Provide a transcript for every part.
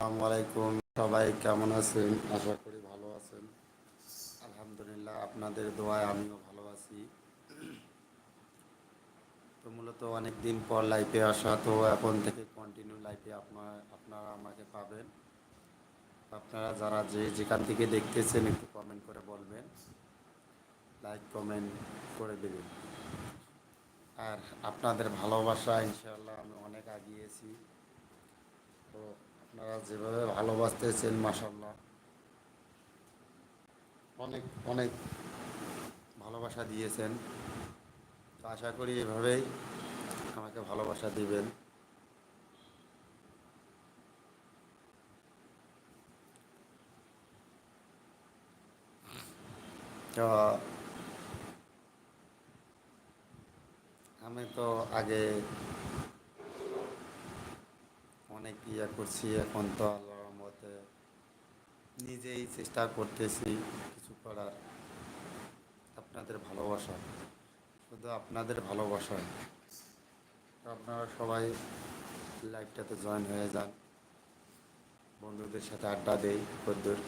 আসসালামু আলাইকুম। সবাই কেমন আছেন? আশা করি ভালো আছেন। আলহামদুলিল্লাহ, আপনাদের দোয়ায় আমিও ভালো আছি। তো মূলত অনেক দিন পর লাইফে আসা, তো এখন থেকে কন্টিনিউ লাইফে আপনার আপনারা আমাকে পাবেন। আপনারা যারা যে যেখান থেকে দেখতেছেন, একটু কমেন্ট করে বলবেন। লাইক কমেন্ট করে দেবেন। আর আপনাদের ভালোবাসা, ইনশাআল্লাহ, আমি অনেক আগিয়েছি। তো আপনারা যেভাবে ভালোবাসতেছেন মাসাল্লাহ অনেক অনেক ভালোবাসা দিয়েছেন। তো আশা করি এভাবেই আমাকে ভালোবাসা দিবেন। তো আমি তো আগে অনেক ইয়ে করছি, এখন তো আল্লাহর মতে নিজেই চেষ্টা করতেছি কিছু করার। আপনাদের ভালোবাসা, শুধু আপনাদের ভালোবাসা তো আপনারা সবাই লাইফটাতে জয়েন হয়ে যান। বন্ধুদের সাথে আড্ডা দেই কদ্দুর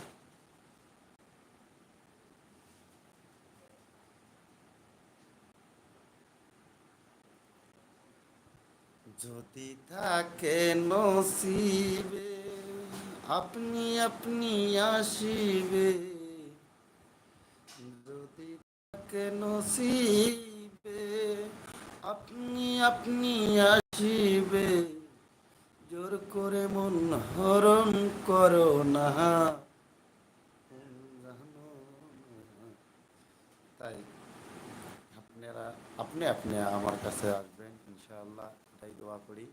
যদি থাকে নসিবে, আপনি আপনি আসিবে। যদি থাকে নসিবে, আপনি আপনি আসিবে। জোর করে মন হরণ করো না। তাই আপনারা, আপনি আপনি আমার কাছে আসবেন, ইনশাআল্লাহ। এটাই দোয়া করি।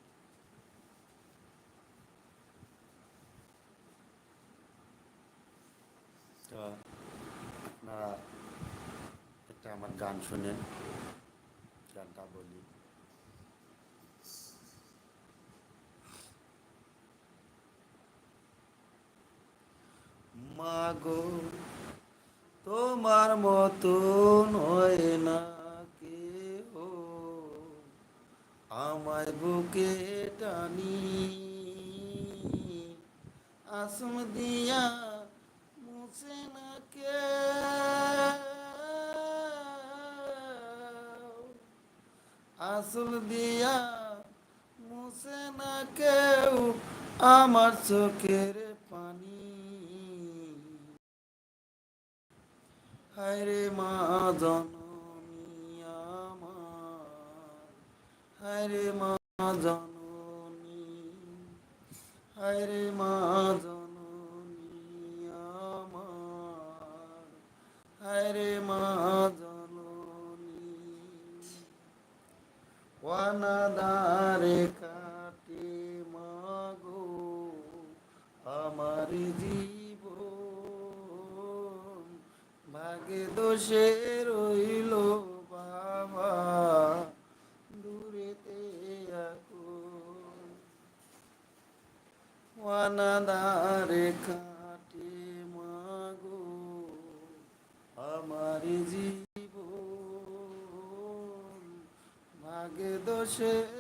আপনারা একটা আমার গান শুনেন, গানটা বলি। মাগো, তোমার মতো নয় না কেহ আমায় বুকে টানি। আসম দিয়া মুছে না কে? আসল দিয়া মুছে না কেউ আমার চোখের পানি। হায়রে মা জননী হায়রে মা জননী হায়রে মা জননী আমার হায়রে মা জননী। ওয়ানাদারে কাটে মাগো আমার জীবন ভাগে দোষে রইল বাবা দূরেতে এখন ওয়ানাদারে কাটে মাগো আমার জীবন ভাগে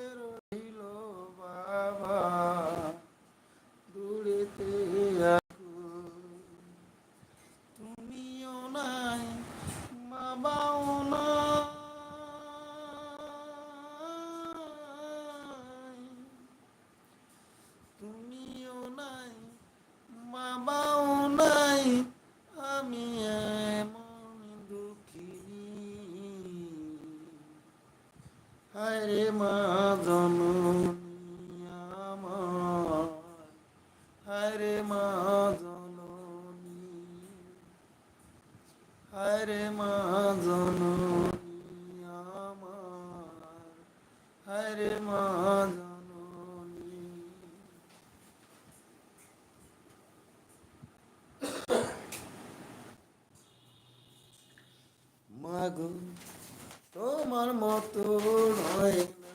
মাগো তোমার মতো নয় না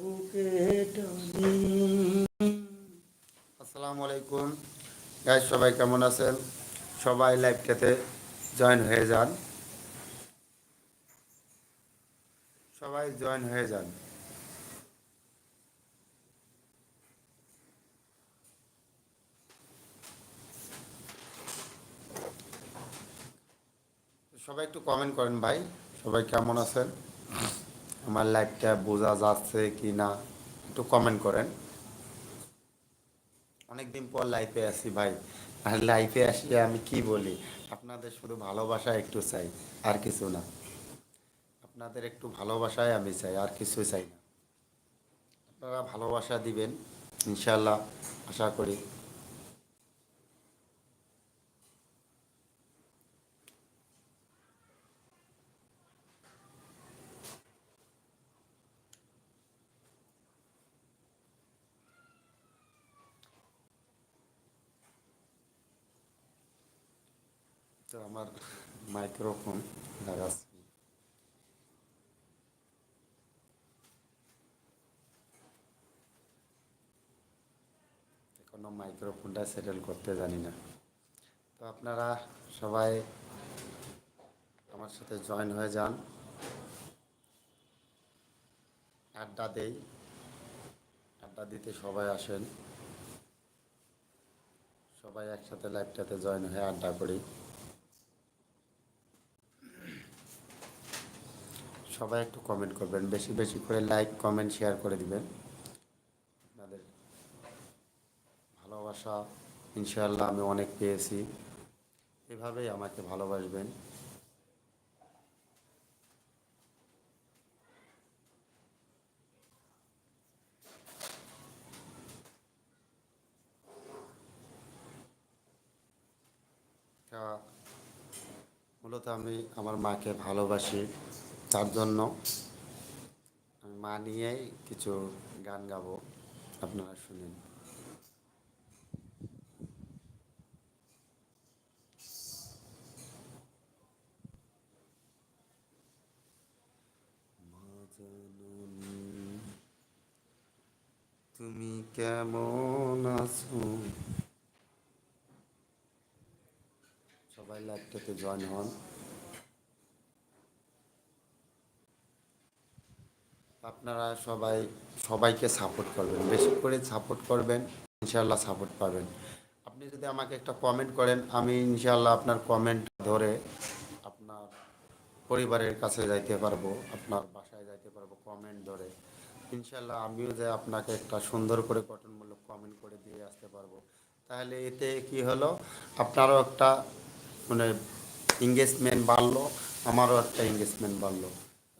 বুকে টানি। আসসালামু আলাইকুম। গাইজ সবাই কেমন আছেন? সবাই লাইভটাতে জয়েন হয়ে যান। সবাই জয়েন হয়ে যান। সবাই একটু কমেন্ট করেন ভাই, সবাই কেমন আছেন? আমার লাইভটা বোঝা যাচ্ছে কি না, একটু কমেন্ট করেন। অনেকদিন পর লাইফে আসি ভাই, আর লাইফে আসলে আমি কি বলি, আপনাদের শুধু ভালোবাসা একটু চাই, আর কিছু না। আপনাদের একটু ভালোবাসায় আমি চাই, আর কিছু চাই না। আপনারা ভালোবাসা দিবেন ইনশাল্লাহ আশা করি। তো আমার মাইক্রোফোন লাগাচ্ছি এখনও মাইক্রোফোনটা সেটেল করতে জানি না। তো আপনারা সবাই আমার সাথে জয়েন হয়ে যান। আড্ডা দেই। আড্ডা দিতে সবাই আসেন। সবাই একসাথে লাইভটাতে জয়েন হয়ে আড্ডা করি। সবাই একটু কমেন্ট করবেন। বেশি বেশি করে লাইক কমেন্ট শেয়ার করে দিবেন। আপনাদের ভালোবাসা, ইনশাআল্লাহ আমি অনেক পেয়েছি। এভাবেই আমাকে ভালোবাসবেন। মূলত আমি আমার মাকে ভালোবাসি। তার জন্য আমি মা নিয়েই কিছু গান গাবো, আপনারা শুনেন। তুমি কেমন আছো? সবাই লাইভটাতে জয়েন হন। আপনারা সবাই, সবাইকে সাপোর্ট করবেন। বেশি করে সাপোর্ট করবেন ইনশাল্লাহ সাপোর্ট পাবেন। আপনি যদি আমাকে একটা কমেন্ট করেন, আমি ইনশাল্লাহ আপনার কমেন্ট ধরে আপনার পরিবারের কাছে যাইতে পারব, আপনার বাসায় যাইতে পারব কমেন্ট ধরে। ইনশাল্লাহ আমিও যে আপনাকে একটা সুন্দর করে গঠনমূলক কমেন্ট করে দিয়ে আসতে পারব। তাহলে এতে কি হলো? আপনারও একটা মানে এঙ্গেজমেন্ট বাড়লো, আমারও একটা এঙ্গেজমেন্ট বাড়লো।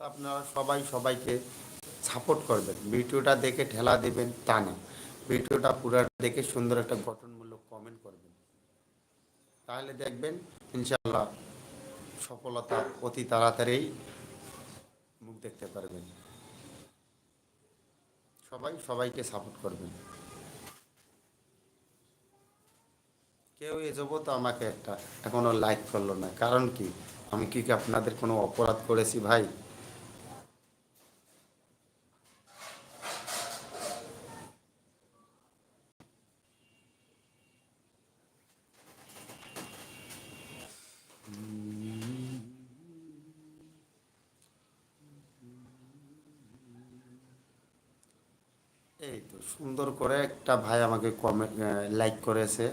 আপনারা সবাই সবাইকে সাপোর্ট করবেন। ভিডিওটা দেখে ঠেলা দেবেন তা না। ভিডিওটা পুরো দেখে সুন্দর একটা গঠনমূলক কমেন্ট করবেন। তাহলে দেখবেন ইনশাল্লাহ সফলতা অতি তাড়াতাড়ি মুখ দেখতে পারবেন। সবাই সবাইকে সাপোর্ট করবেন। কেউ এ যাব তো আমাকে একটা, এখনও লাইক করল না। কারণ কি? আমি কি কি আপনাদের কোনো অপরাধ করেছি ভাই? এই তো সুন্দর করে একটা ভাই আমাকে কমেন্ট লাইক করেছে।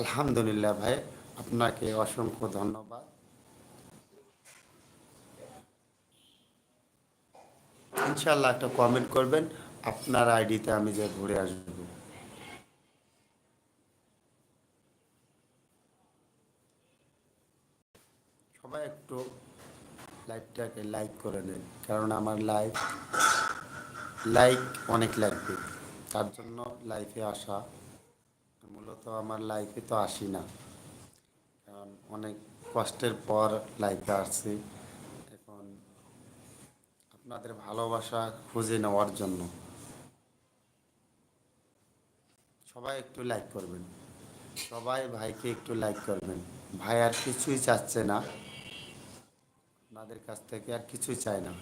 আলহামদুলিল্লাহ ভাই, আপনাকে অসংখ্য ধন্যবাদ। ইনশাল্লাহ একটা কমেন্ট করবেন, আপনার আইডিতে আমি যে ঘুরে আসব। সবাই একটু লাইভটাকে লাইক করে নেন, কারণ আমার লাইভ লাইক অনেক লাগবে। তার জন্য লাইফে আসা মূলত আমার লাইফে তো আসি না। কারণ অনেক কষ্টের পর লাইফে আসছি। এখন আপনাদের ভালোবাসা খুঁজে নেওয়ার জন্য সবাই একটু লাইক করবেন। সবাই ভাইকে একটু লাইক করবেন। ভাই আর কিছুই চাচ্ছে না। আপনাদের কাছ থেকে আর কিছুই চায় না।